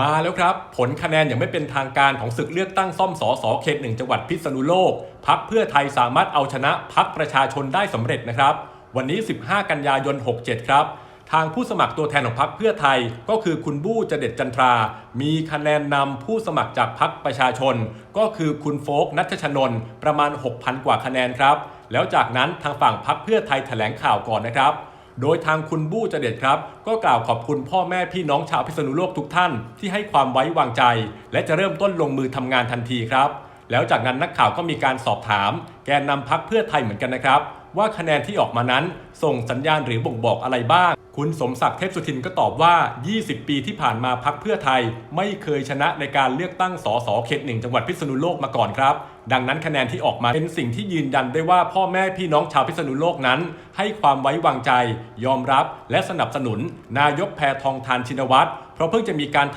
มาแล้วครับ ผลคะแนนอย่างไม่เป็นทางการของศึกเลือกตั้งซ่อมสอสอเขตหนึ่งจังหวัดพิษณุโลก พักเพื่อไทยสามารถเอาชนะพักประชาชนได้สำเร็จนะครับ วันนี้ 15 กันยายน 67 ครับ ทางผู้สมัครตัวแทนของพักเพื่อไทยก็คือคุณบู้จเด็ดจันทรา มีคะแนนนำผู้สมัครจากพักประชาชน ก็คือคุณโฟกนัทชนน์ประมาณ 6,000 กว่าคะแนนครับ แล้วจากนั้นทางฝั่งพักเพื่อไทยแถลงข่าวก่อนนะครับ โดยทางคุณบู้จเด็ดครับ ก็กล่าวขอบคุณพ่อแม่พี่น้องชาวพิษณุโลกทุกท่านที่ให้ความไว้วางใจ และจะเริ่มต้นลงมือทำงานทันทีครับ แล้วจากนั้นนักข่าวก็มีการสอบถาม แกนนำพักเพื่อไทยเหมือนกันนะครับ ว่าคะแนนที่ออกมานั้นส่งสัญญาณหรือบ่งบอกอะไรบ้าง คุณสมศักดิ์เทพสุทินก็ตอบว่า 20 ปีที่ผ่านมาพักเพื่อไทย ไม่เคยชนะในการเลือกตั้งสสเขตหนึ่งจังหวัดพิษณุโลกมาก่อนครับ ดังนั้นคะแนนที่ออกมาเป็นสิ่งที่ยืนยันได้ว่าพ่อแม่พี่น้องชาวพิษณุโลกนั้น ให้ความไว้วางใจ ยอมรับ และสนับสนุน นายกแพทองทานชินวัตรเพราะเพิ่งจะมีการ